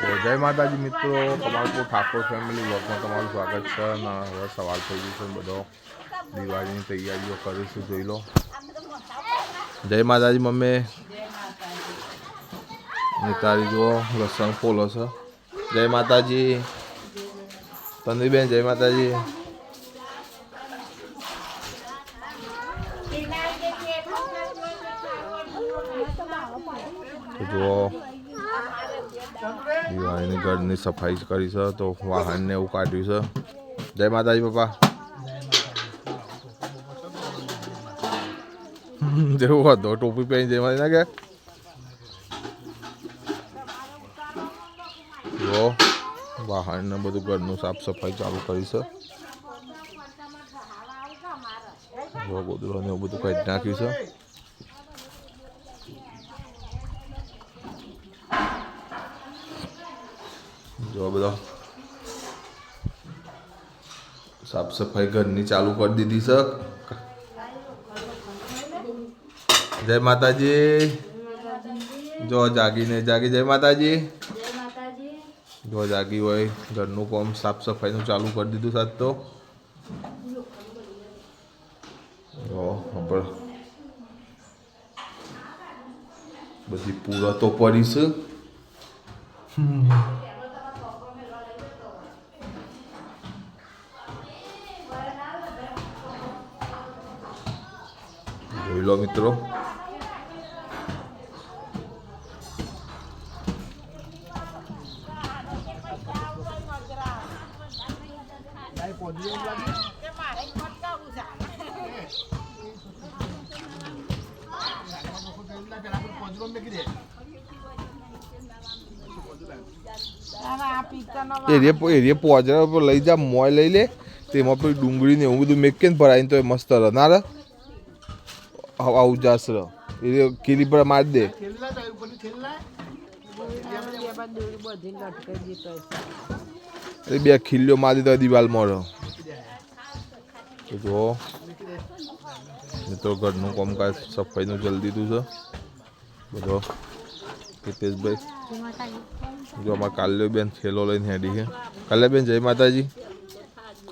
તો જય માતાજી મિત્રો કમાલપુર ઠાકોર ફેમિલી બ્લોગમાં તમારું સ્વાગત છે અને હવે સવાલ થઈ ગયું છે બધો. દિવાળીની તૈયારીઓ કરીશું જોઈ લો. જય માતાજી મમ્મી. નીતારી જુઓ, લસણ ફોલો છે. જય માતાજી. તંદીબેન જય માતાજી. જુઓ દિવાળીની ઘરની સફાઈ કરી છે, તો વાહનને એવું કાઢ્યું છે. જય માતાજી, પપ્પા. જેવું હતો ટોપી પહેરી જય માતાજી ના કે જો વાહન ને બધું ઘરનું સાફ સફાઈ ચાલુ કરી છે. જો, ગોદડો ને એવું બધું કાઢી નાખ્યું છે. જો બધો સાફ સફાઈ ઘરની ચાલુ કરી દીધી છે. જય માતાજી. જો જાગીને જાગી. જય માતાજી. જો જાગી હોય, ઘરનું કોમ સાફ સફાઈનું ચાલુ કરી દીધું સાત તો. બધી પૂરા તો પડીશ પડી છે. જોઈ લો મિત્રો એરિયે એરિયે પોજરા પર લઈ જા મોય લઈ લે. તેમાં પછી ડુંગળી ને એવું બધું મેકે ને ભરાઈને તો એ મસ્ત રહે ના રે? આવ- આવું જાસ રહે એ કીલી પર મારી દે. એ બે ખીલ્યો મારી દે દીવાલ તો જો. મિત્રો ઘરનું કામકાજ સફાઈનું જલ્દી દીધું છે. બધો. હિતેશભાઈ જો અમારે કાલ્યબેન થેલો લઈને હેડી છે. કાલ્યબેન, જય માતાજી.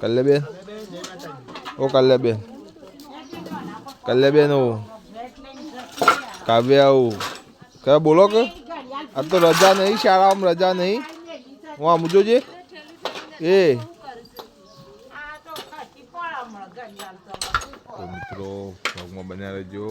કાલ્યબેન. ઓ કાલ્યબેન. કાલ્યબેન કાવ્યા ઓ કયા બોલો કે? આ તો રજા નહીં, શાળામાં રજા નહીં. હું આમ જોજે એ. તો મિત્રો બન્યા રહેજો.